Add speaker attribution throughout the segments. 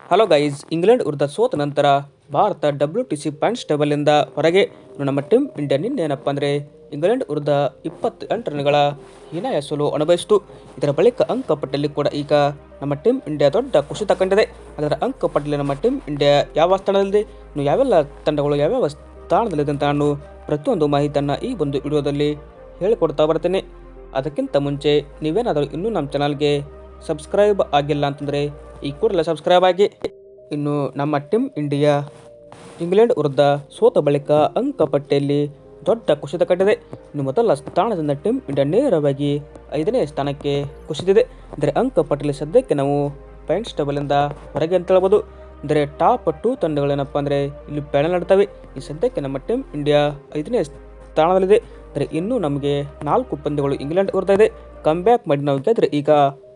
Speaker 1: Hello guys England ವಿರುದ್ಧ ಸೋತ ನಂತರ Bharat W T C points ಟೇಬಲಿಂದ ಹೊರಗೆ. ನಮ್ಮ ಟೀಮ್ ಇಂಡಿಯಾ ನಿನ್ನೆ ಏನಪ್ಪ ಅಂದರೆ ಇಂಗ್ಲೆಂಡ್ ವಿರುದ್ಧ ಇಪ್ಪತ್ತೆಂಟು ರನ್ಗಳ ಹೀನಾಯ ಸೋಲು ಅನುಭವಿಸಿತು. ಇದರ ಬಳಿಕ ಅಂಕಪಟ್ಟಿಯಲ್ಲಿ ಕೂಡ ಈಗ ನಮ್ಮ ಟೀಮ್ ಇಂಡಿಯಾ ದೊಡ್ಡ ಖುಷಿ ತಗೊಂಡಿದೆ ಅದರ ಅಂಕಪಟ್ಟಿಯಲ್ಲಿ ನಮ್ಮ ಟೀಮ್ ಇಂಡಿಯಾ ಯಾವ ಸ್ಥಾನದಲ್ಲಿದೆ ಇನ್ನು ಯಾವೆಲ್ಲ ತಂಡಗಳು ಯಾವ್ಯಾವ ಸ್ಥಾನದಲ್ಲಿದೆ ಅಂತ ನಾನು ಪ್ರತಿಯೊಂದು ಮಾಹಿತಿಯನ್ನು ಈ ಒಂದು ವಿಡಿಯೋದಲ್ಲಿ ಹೇಳಿಕೊಡ್ತಾ ಬರ್ತೇನೆ. ಅದಕ್ಕಿಂತ ಮುಂಚೆ ನೀವೇನಾದರೂ ಇನ್ನೂ ನಮ್ಮ ಚಾನಲ್ಗೆ ಸಬ್ಸ್ಕ್ರೈಬ್ ಆಗಿಲ್ಲ ಅಂತಂದರೆ ಈ ಕೂಡಲೇ ಸಬ್ಸ್ಕ್ರೈಬ್ ಆಗಿ. ಇನ್ನು ನಮ್ಮ ಟೀಮ್ ಇಂಡಿಯಾ, ಇಂಗ್ಲೆಂಡ್ ವಿರುದ್ಧ ಸೋತ ಬಳಿಕ ಅಂಕಪಟ್ಟಿಯಲ್ಲಿ ದೊಡ್ಡ ಕುಸಿತ ಕಂಡಿದೆ ಇನ್ನು ಮೊದಲ ಸ್ಥಾನದಿಂದ ಟೀಮ್ ಇಂಡಿಯಾ ನೇರವಾಗಿ ಐದನೇ ಸ್ಥಾನಕ್ಕೆ ಕುಸಿದಿದೆ. ಅಂದರೆ ಅಂಕಪಟ್ಟಿಯಲ್ಲಿ ಸದ್ಯಕ್ಕೆ ನಾವು ಪಾಯಿಂಟ್ಸ್ ಟೇಬಲಿಂದ ಹೊರಗೆ ಅಂತ ಹೇಳ್ಬೋದು. ಅಂದರೆ ಟಾಪ್ ಟೂ ತಂಡಗಳೇನಪ್ಪ ಅಂದರೆ ಇಲ್ಲಿ ಪ್ಯಾನಲ್ ನಡ್ತವೆ. ಈ ಸದ್ಯಕ್ಕೆ ನಮ್ಮ ಟೀಮ್ ಇಂಡಿಯಾ ಐದನೇ ಸ್ಥಾನದಲ್ಲಿದೆ. ಅಂದರೆ ಇನ್ನೂ ನಮಗೆ ನಾಲ್ಕು ಪಂದ್ಯಗಳು ಇಂಗ್ಲೆಂಡ್ ವಿರುದ್ಧ ಇದೆ ಕಮ್ಬ್ಯಾಕ್ ಮಾಡಿ ನಾವು ಗೆದ್ರೆ ಈಗ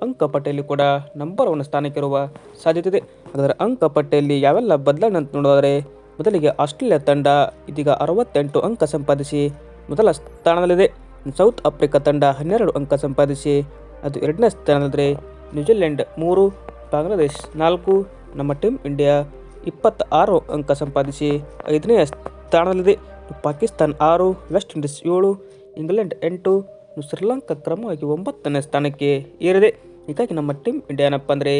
Speaker 1: ಅಂಕಪಟ್ಟಿಯಲ್ಲಿ ಕೂಡ ನಂಬರ್ ಒನ್ ಸ್ಥಾನಕ್ಕೆ ಇರುವ ಸಾಧ್ಯತೆ ಇದೆ. ಹಾಗಾದರೆ ಅಂಕಪಟ್ಟಿಯಲ್ಲಿ ಯಾವೆಲ್ಲ ಬದಲಾವಣೆ ಅಂತ ನೋಡಿದರೆ ಮೊದಲಿಗೆ ಆಸ್ಟ್ರೇಲಿಯಾ ತಂಡ, ಇದೀಗ ಅರವತ್ತೆಂಟು ಅಂಕ ಸಂಪಾದಿಸಿ ಮೊದಲ ಸ್ಥಾನದಲ್ಲಿದೆ. ಸೌತ್ ಆಫ್ರಿಕಾ ತಂಡ ಹನ್ನೆರಡು ಅಂಕ ಸಂಪಾದಿಸಿ ಅದು ಎರಡನೇ ಸ್ಥಾನದಲ್ಲಿದ್ದರೆ ನ್ಯೂಜಿಲೆಂಡ್ ಮೂರು, ಬಾಂಗ್ಲಾದೇಶ್ ನಾಲ್ಕು, ನಮ್ಮ ಟೀಮ್ ಇಂಡಿಯಾ ಇಪ್ಪತ್ತ ಆರು ಅಂಕ ಸಂಪಾದಿಸಿ ಐದನೇ ಸ್ಥಾನದಲ್ಲಿದೆ. ಪಾಕಿಸ್ತಾನ್ ಆರು, ವೆಸ್ಟ್ ಇಂಡೀಸ್ ಏಳು, ಇಂಗ್ಲೆಂಡ್ ಎಂಟು ಶ್ರೀಲಂಕಾ ಕ್ರಮವಾಗಿ ಒಂಬತ್ತನೇ ಸ್ಥಾನಕ್ಕೆ ಏರಿದೆ. ಹೀಗಾಗಿ ನಮ್ಮ ಟೀಮ್ ಇಂಡಿಯಾ ಏನಪ್ಪ ಅಂದರೆ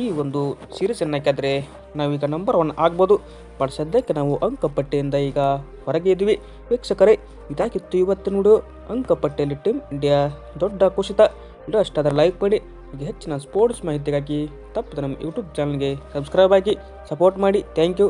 Speaker 1: ಈ ಒಂದು ಸೀರೀಸನ್ನು ಗೆದ್ದರೆ ನಾವೀಗ ನಂಬರ್ ಒನ್ ಆಗ್ಬೋದು. ಬಟ್ ಸದ್ಯಕ್ಕೆ ನಾವು ಅಂಕಪಟ್ಟಿಯಿಂದ ಈಗ ಹೊರಗೆ ಇದ್ವಿ. ವೀಕ್ಷಕರೇ, ಇದಾಗಿತ್ತು ಇವತ್ತು ನೋಡು. ಅಂಕಪಟ್ಟಿಯಲ್ಲಿ ಟೀಮ್ ಇಂಡಿಯಾ ದೊಡ್ಡ ಕುಸಿತ. ವಿಡಿಯೋ ಅಷ್ಟಾದರೆ ಲೈಕ್ ಮಾಡಿ. ಈಗ ಹೆಚ್ಚಿನ ಸ್ಪೋರ್ಟ್ಸ್ ಮಾಹಿತಿಗಾಗಿ ತಪ್ಪದೆ ನಮ್ಮ ಯೂಟ್ಯೂಬ್ ಚಾನಲ್ಗೆ ಸಬ್ಸ್ಕ್ರೈಬ್ ಆಗಿ ಸಪೋರ್ಟ್ ಮಾಡಿ. Thank you